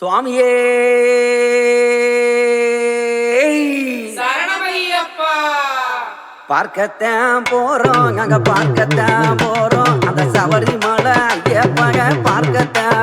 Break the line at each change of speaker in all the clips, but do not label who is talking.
சுவாமியே. பார்க்கத்தான் போறோம் நாங்க பார்க்கத்தான் போறோம். அந்த சபரிமலை ஐயப்பக பார்க்கத்தான்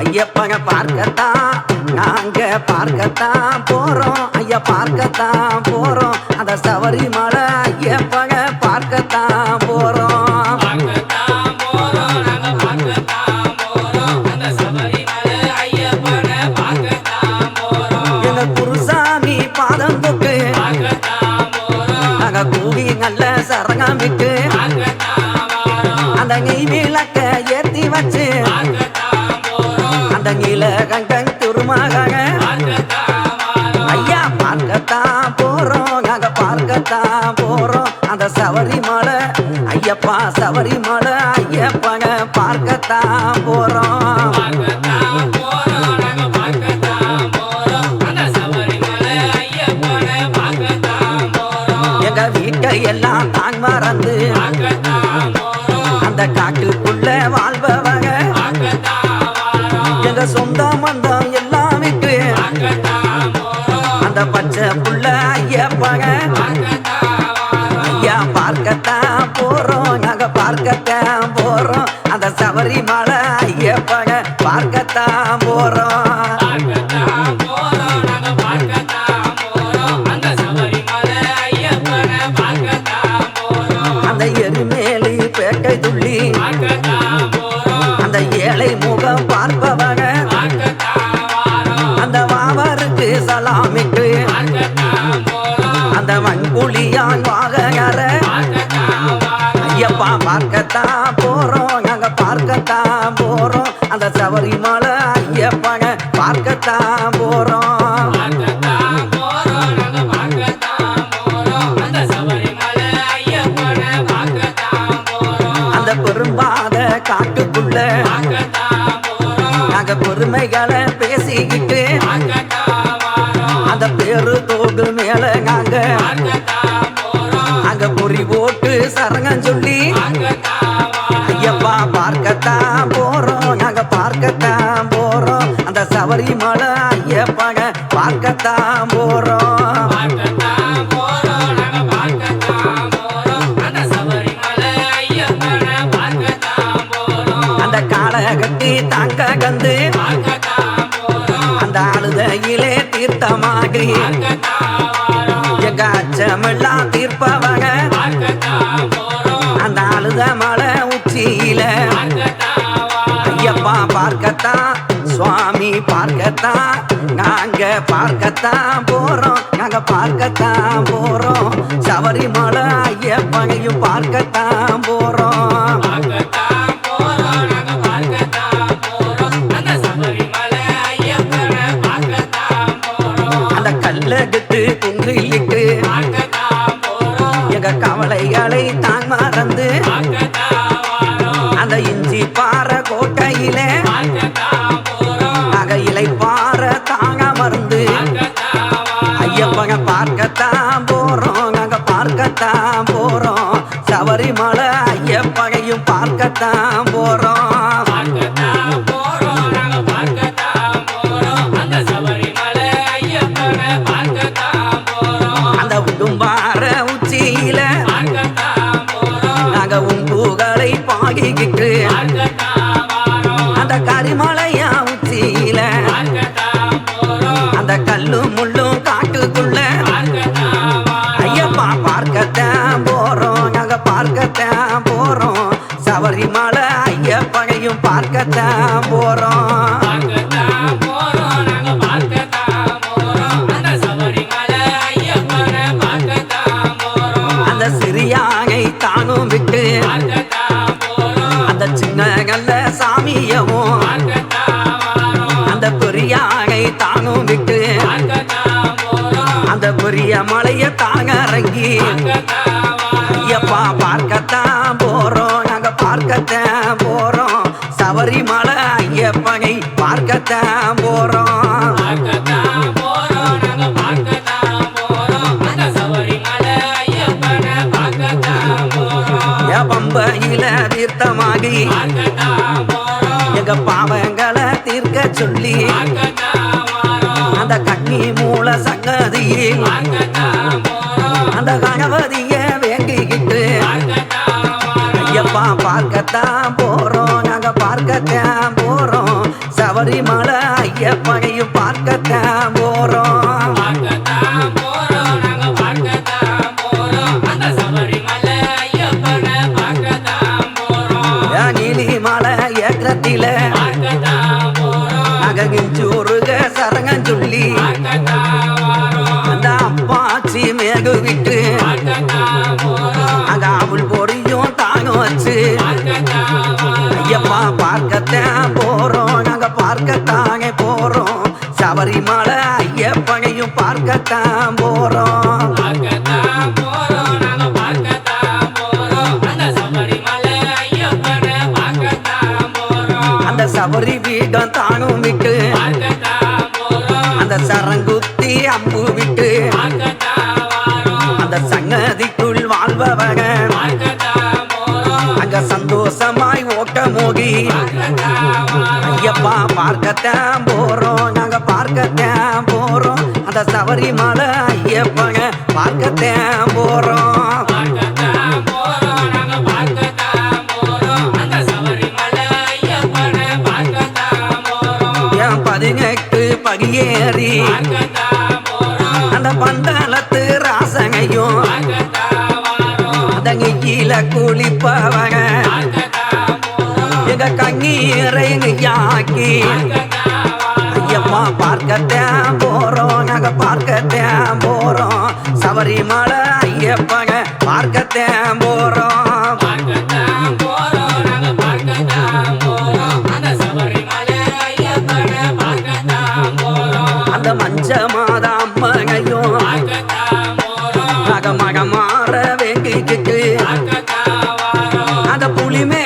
ஐயப்பங்க பார்க்கத்தான் நாங்க பார்க்கத்தான் போறோம். ஐயா பார்க்கத்தான் போறோம். அந்த சபரிமலை
ஐயப்பனை பார்க்கத்தான் போறோம்.
எங்க குருசாமி பாதம்
போறோம்.
நாங்க கூவி நல்ல சரங்கம் விட்டு
பார்க்கத்தான் வரோம்.
அந்த நெய் விளக்க
போறோம் கங்கங் துருமாக
ஐயா பார்க்கத்தான் போறோம். நாங்க பார்க்கத்தான் போறோம். அந்த சபரிமலை ஐயப்பா சபரிமலை ஐயப்பாங்க பார்க்கத்தான் போறோம். எங்க வீட்டை எல்லாம் தான் மறந்து
வரோம்
எங்க சொந்த மந்தம் எல்லாம் விட்டு அந்த பச்சை புள்ள ஐயப்பாங்க ஐயா பார்க்கத்தான் போறோம் நாங்க பார்க்கத்தான் போறோம். அந்த சபரிமலை ஐயப்பங்க ஐயப்பாங்க
பார்க்கத்தான் போறோம். அந்த
எருமேலி பேட்டை துள்ளி அந்த ஏழை முகம் சலாமிட்டு அந்த மண்புலியான் வாகனர ஐயப்பா பார்க்கத்தான் போறோம். நாங்க பார்க்கத்தான் போறோம். அந்த சபரிமலை ஐயப்பங்க பார்க்கத்தான் போறோம்.
பார்க்கத்தான் போறோம் அந்த
பெரும்பாத காட்டுக்குள்ள நாங்க பொறுமைகளை பேசிக்கிட்டு ஏறு தோது மேல நாங்க அங்க பொறி போட்டு சரங்கம் சொல்லி ஐயப்பா பார்க்கத்தான் போறோம். நாங்க பார்க்கத்தான் போறோம். அந்த சவரி சபரிமலை ஐயப்பாங்க பார்க்கத்தான் போறோம்.
அந்த
காலை கட்டி தாங்க கந்து தமாகி. தீர்த்தமாகி தீர்ப்பவங்க அந்த அழுத மலை உச்சியில. ஐயப்பா பார்க்கத்தான் சுவாமி பார்க்கத்தான் நாங்க பார்க்கத்தான் போறோம் நாங்க பார்க்கத்தான் போறோம். சபரிமலை ஐயப்பனையும் பார்க்கத்தான் போறோம். எங்க தான் மறந்து அந்த இஞ்சி பாறை கோட்டையிலே
பார்க்கத்தான்
இலை பாறை தாங்க மருந்து ஐயப்பங்க பார்க்கத்தான் போறோம் நாங்க பார்க்கத்தான் போறோம். சபரிமலை ஐயப்பகையும் பார்க்கத்தான் போறோம். நானும் விட்டு அந்த பெரிய மலைய தாங்க இறங்கி. ஐயப்பா பார்க்கத்தான் போறோம். நாங்க பார்க்கத்தான் போறோம். சபரிமலை ஐயப்பனை பார்க்கத்தான் போறோம். பம்பையில தீர்த்தமாகி எங்க பாவங்களை தீர்க்க சொல்லி அந்த கண்ணி மூல சங்கதியில் அந்த கணபதிய வேண்டிக்கிட்டு ஐயப்பா பார்க்கத்தான் போறோம். நாங்க பார்க்கத்தான் போறோம். சபரிமலை ஐயப்பனையும் பார்க்கத்தான் ஐயப்பா பார்க்கத்தான் போறோம். நாங்க பார்க்கத்தானே போறோம். சபரிமலை ஐயப்பனையும் பார்க்கத்தான் போறோம்.
அந்த
சபரி வீடம் தானும் விட்டு அந்த சரங்குத்தி அம்பு விட்டு அந்த சங்கதிக்குள் வாழ்பவக
தம்பி.
ஐயப்பா பார்க்கத்தான் போறோம். நாங்க பார்க்கத்தான் போறோம். அந்த சபரிமலை ஐயப்பங்க பார்க்கத்தான் போறோம். பதினெட்டு
பகியேறி
அந்த பந்தளத்து
ராசங்கையும்
அந்த கீழே குளிப்பவங்க
அங்க
எங்க கண்ணீரை நெய்யாக்கி.
பார்க்கத்தான்
பார்க்கத்தான் போறோம். நாங்க பார்க்கத்தான் போறோம். சபரிமலை ஐயப்பங்க பார்க்கத்தான் போறோம்.
அந்த
மஞ்ச அம்மனையும் மக மக மாற வேண்டிக்கிட்டு. அந்த புலிமே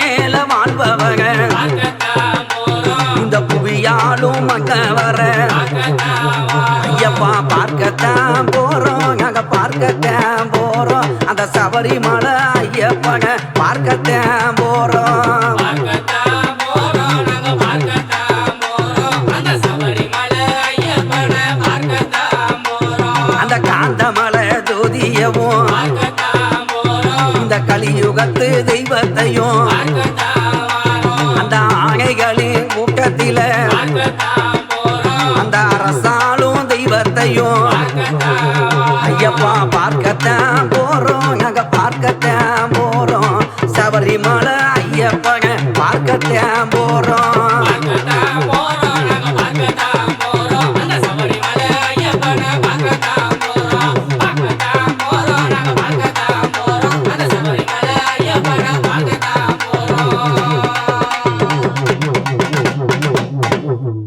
சபரிமலை ஐயப்பனை பார்க்கத்தான் போறோம்.
அந்த
காந்தமலை ஜோதியவும் இந்த கலியுகத்து தெய்வத்தையும்